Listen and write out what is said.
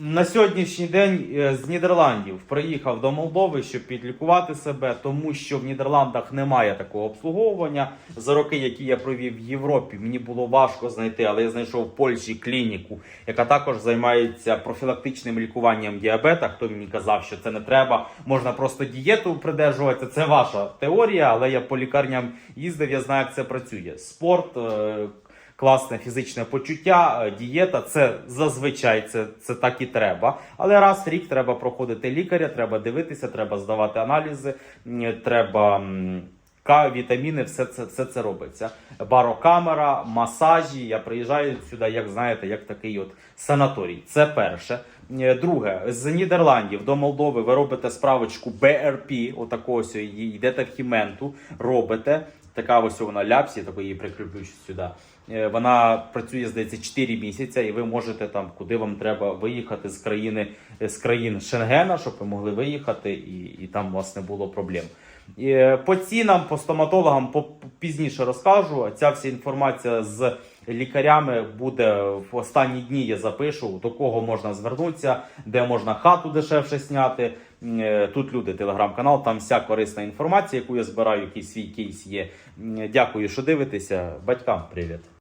На сьогоднішній день е, з Нідерландів приїхав до Молдови, щоб підлікувати себе, тому що в Нідерландах немає такого обслуговування. За роки, які я провів в Європі, мені було важко знайти, але я знайшов в Польщі клініку, яка також займається профілактичним лікуванням діабета. Хто мені казав, що це не треба, можна просто дієту придержуватися. Це ваша теорія, але я по лікарням їздив, я знаю, як це працює. Спорт. Класне фізичне почуття, е, дієта це зазвичай це, це так і треба. Але раз в рік треба проходити лікаря, треба дивитися, треба здавати аналізи, треба. К, вітаміни, все це, все це робиться. Барокамера, масажі. Я приїжджаю сюди, як знаєте, як такий от санаторій. Це перше. Е, Друге, з Нідерландів до Молдови ви робите справочку BRP, отакого ось йдете в Хіменту, робите. Така ось вона ляпсі, таку її прикріплю сюди. Е, Вона працює, здається, 4 місяці, і ви можете там, куди вам треба виїхати з країни з країн Шенгена, щоб ви могли виїхати, і, і там у вас не було проблем. Е, По цінам, по стоматологам по- пізніше розкажу. Ця вся інформація з лікарями буде в останні дні. Я запишу до кого можна звернутися, де можна хату дешевше зняти. Е, Тут люди, телеграм-канал, там вся корисна інформація, яку я збираю, який свій кейс є. Дякую, що дивитеся. Батькам привіт.